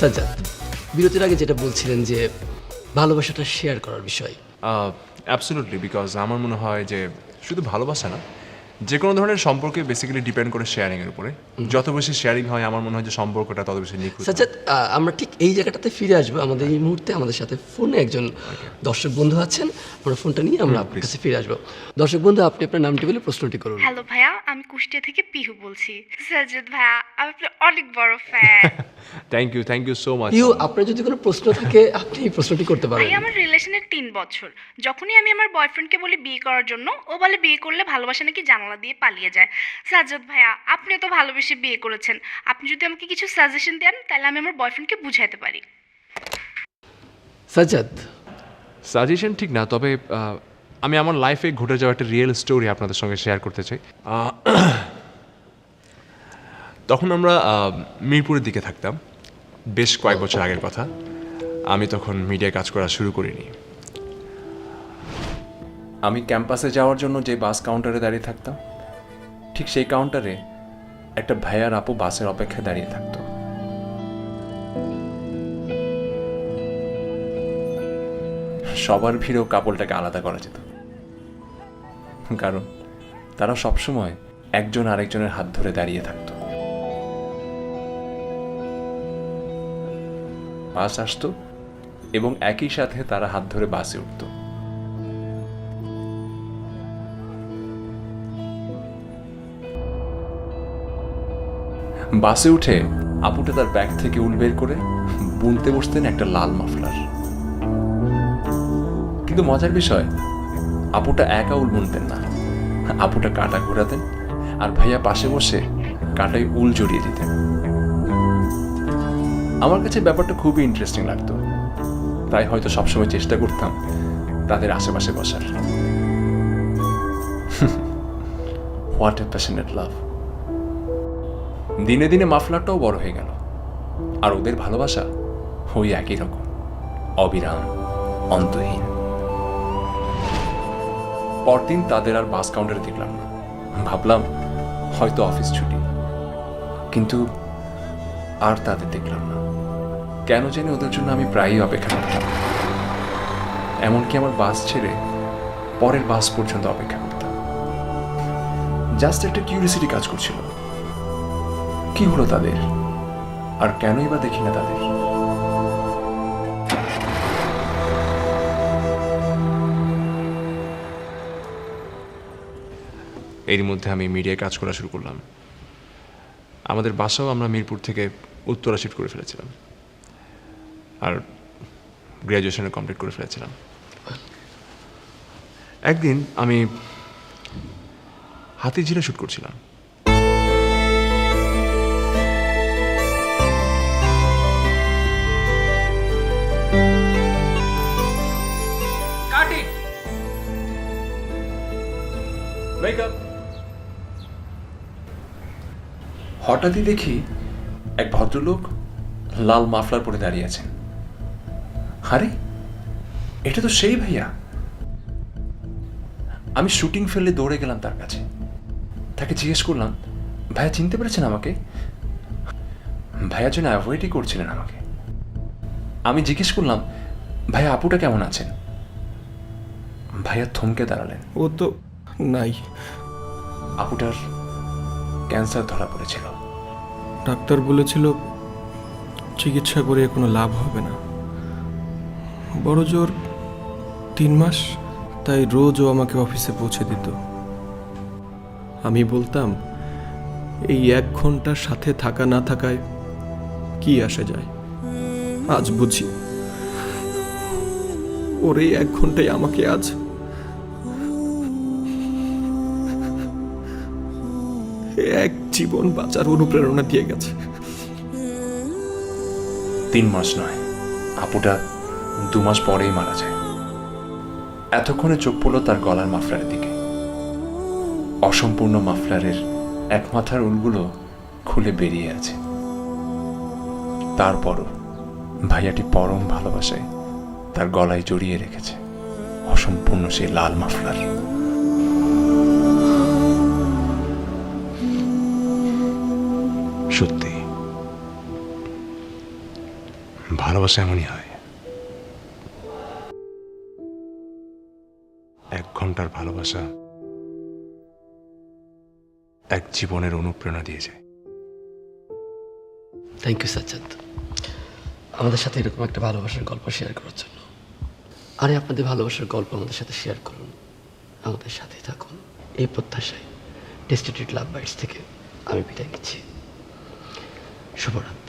সাজ্জাদ, বিরতির আগে যেটা বলছিলেন যে ভালোবাসাটা শেয়ার করার বিষয়। অ্যাবসোলুটলি বিকজ আমার মনে হয় যে শুধু ভালোবাসা না যে কোনো ধরনের সম্পর্কে বেসিক্যালি ডিপেন্ড করে শেয়ারিংয়ের উপরে। যত বেশি শেয়ারিং হয় আমার মনে হয় যে সম্পর্কটা তত বেশি নিখুঁত হয়। সাজ্জাদ আমরা ঠিক এই জায়গাটাতে ফিরে আসব। আমাদের এই মুহূর্তে আমাদের সাথে ফোনে একজন দর্শক বন্ধু আছেন। আমরা ফোনটা নিয়ে আমরা আপনার কাছে ফিরে আসব। দর্শক বন্ধু আপনি আপনার নামটি বলে প্রশ্নটি করুন। হ্যালো ভাইয়া আমি কুষ্টিয়া থেকে পিহু বলছি। সাজ্জাদ ভাইয়া আমি আপনার অনেক বড় fan thank you thank you so much you আপনার যদি কোনো প্রশ্ন থাকে আপনি এই প্রশ্নটি করতে পারেন। ভাই আমার রিলেশনের তিন বছর। যখনই আমি আমার বয়ফ্রেন্ডকে বলি বিয়ে করার জন্য ও বলে বিয়ে করলে ভালোবাসা নাকি জানালা দিয়ে পালিয়ে যায়। সাজ্জাদ ভাইয়া আপনিও তো ভালোবেসে বিয়ে করেছেন। আপনি যদি আমাকে কিছু সাজেশন দেন তাহলে আমি আমার বয়ফ্রেন্ডকে বুঝাইতে পারি। সাজ্জাদ। সাজেশন ঠিক না তবে আমি আমার লাইফে ঘটে যাওয়া একটা রিয়েল স্টোরি আপনাদের সঙ্গে শেয়ার করতে চাই। আহ, তখন আমরা আহ, মিরপুরের দিকে থাকতাম। বেশ কয়েক বছর আগের কথা। আমি তখন মিডিয়ায় কাজ করা শুরু করিনি। আমি ক্যাম্পাসে যাওয়ার জন্য যে বাস কাউন্টারে দাঁড়িয়ে থাকতাম, ঠিক সেই কাউন্টারে একটা ভাইয়ার আপু বাসের অপেক্ষায় দাঁড়িয়ে থাকতো। সবার ভিড়েও কাপড়টাকে আলাদা করা যেত। কারণ তারা সবসময় একজন আরেকজনের হাত ধরে দাঁড়িয়ে থাকতো। বাস আসতো এবং একই সাথে তারা হাত ধরে বাসে উঠতো। বাসে উঠে আপুটা তার ব্যাগ থেকে উল বের করে বুনতে বসতেন একটা লাল মাফলার। কিন্তু মজার বিষয়, আপুটা একা উল বুনতেন না। আপুটা কাটা ঘোরাতেন আর ভাইয়া পাশে বসে কাটায় উল জড়িয়ে দিতেন। আমার কাছে ব্যাপারটা খুবই ইন্টারেস্টিং লাগতো। তাই হয়তো সবসময় চেষ্টা করতাম তাদের আশেপাশে বসার। হোয়াট এ প্যাশনেট লাভ দিনে দিনে মাফলারটাও বড় হয়ে গেল। আর ওদের ভালোবাসা ওই একই রকম, অবিরাম, অন্তহীন। পরদিন তাদের আর বাস কাউন্টারে দেখলাম না। ভাবলাম হয়তো অফিস ছুটি। কিন্তু আর তাদের দেখলাম না। কেন জানি ওদের জন্য আমি প্রায়ই অপেক্ষা করতাম এমনকি আমার বাস ছেড়ে পরের বাস পর্যন্ত অপেক্ষা করতাম। জাস্ট একটা কিউরিয়াসিটি কাজ করছিল। কি হলো তাদের? আর কেনই বা দেখি না তাদের? এর মধ্যে আমি মিডিয়ায় কাজ করা শুরু করলাম। আমাদের বাসাও আমরা মিরপুর থেকে উত্তরা শিফট করে ফেলেছিলাম। আর গ্র্যাজুয়েশনে কমপ্লিট করে ফেলেছিলাম। একদিন আমি হাতি ঝিলে শ্যুট করছিলাম। হঠাৎই দেখি এক ভদ্রলোক লাল মাফলার পরে দাঁড়িয়ে আছেন। আরে এটা তো সেই ভাইয়া। আমি শুটিং ফেললে দৌড়ে গেলাম তার কাছে। তাকে জিজ্ঞেস করলাম ভাইয়া চিনতে পেরেছেন আমাকে? ভাইয়া যেন অ্যাভয়েডই করছিলেন আমাকে। আমি জিজ্ঞেস করলাম ভাইয়া আপুটা কেমন আছেন? ভাইয়া থমকে দাঁড়ালেন। ও তো নাই। আপুটার ক্যান্সার ধরা পড়েছিল। ডাক্তার বলেছিল চিকিৎসা করে কোনো লাভ হবে না। বড় জোর তিন মাস তাই রোজ ও আমাকে অফিসে পৌঁছে দিত। আমি বলতাম এই এক ঘণ্টার সাথে থাকা না থাকায় কি আসে যায়? আজ বুঝি ওর এই এক ঘন্টায় আমাকে আজ এক জীবন বাঁচার অনুপ্রেরণা দিয়ে গেছে। তিন মাস নয়, আপুটা দু মাস পরেই মারা যায়। এতক্ষণে চোখ পড়ল তার গলার মাফলারের দিকে। অসম্পূর্ণ মাফলারের এক মাথার উলগুলো খুলে বেরিয়ে আছে। তারপরও ভাইয়াটি পরম ভালোবাসায় তার গলায় জড়িয়ে রেখেছে অসম্পূর্ণ সেই লাল মাফলার। সত্যি। ভালোবাসা এমনই হয়। এক ঘণ্টার ভালোবাসা এক জীবনের অনুপ্রেরণা দিয়ে যায়। থ্যাংক ইউ সাজ্জাদ আমাদের সাথে এরকম একটা ভালোবাসার গল্প শেয়ার করার জন্য। আরে, আপনাদের ভালোবাসার গল্প আমাদের সাথে শেয়ার করুন। আমাদের সাথে থাকুন। এই প্রত্যাশায় টেস্টিটিউড লাভ বাইটস থেকে আমি বিদায় নিচ্ছি। 是不是？